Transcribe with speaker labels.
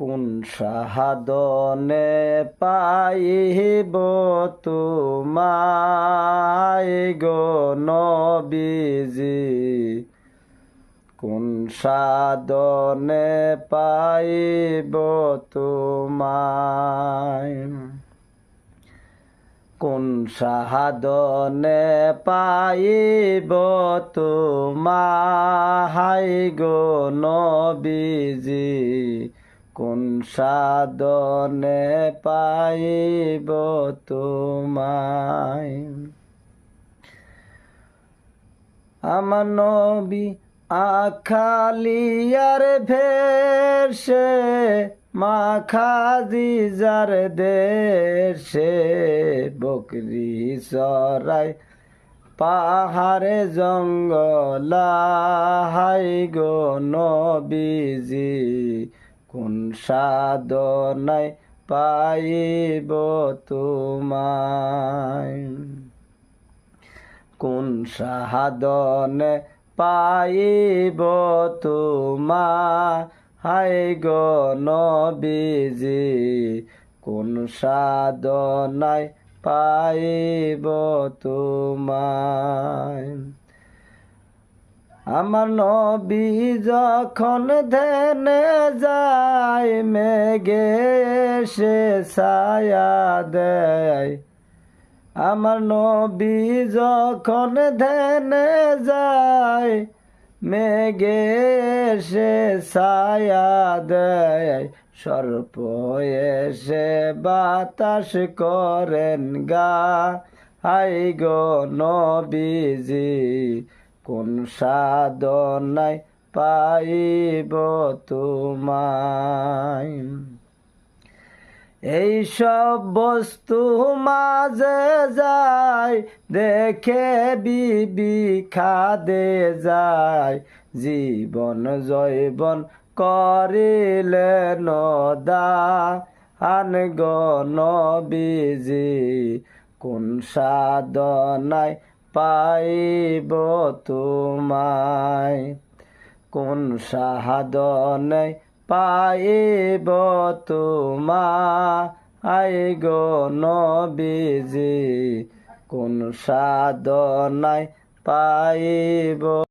Speaker 1: কোন সাহাদনে পাইব তোমায় গো নবীজি? কোন সাধনে পাইব তোমায়? কোন সাহাদনে পাইব তোমায় গো নবীজি? কোন সাধনে পাইব তোমায়? আমার নবী আখালিয়ার ভেসে মাখাজি যার দেশে, বকরি সরাই পাহাড়ে জঙ্গলা হাই গো নবীজি। কোন সাধনায় পাইব তোমায়? কোন সাহাদনে পাইব তোমা হাই গো নবীজি, কোন সাধনায় পাইব তোমায়? আমার নবী যখন ধ্যানে যায়, মেঘে সে ছায়া দেয়। আমার নবী যখন ধ্যানে যায়, মেঘে সে ছায়া দেয়। সর্প এসে বাতাস করেন গা। হাই গো নবীজি কোন সাধনায় পাইব তোমায়? এই সব বস্তু মাঝে যায়, দেখে বিবি খাদে যায়। জীবন জৈবন করিলে নদা আন গণবিজি কোন সাধনায় পাইব তোমায়? কোন সাহাদনে পাইব তোমা আই গো নবীজি? কোন সাধনায় পাইব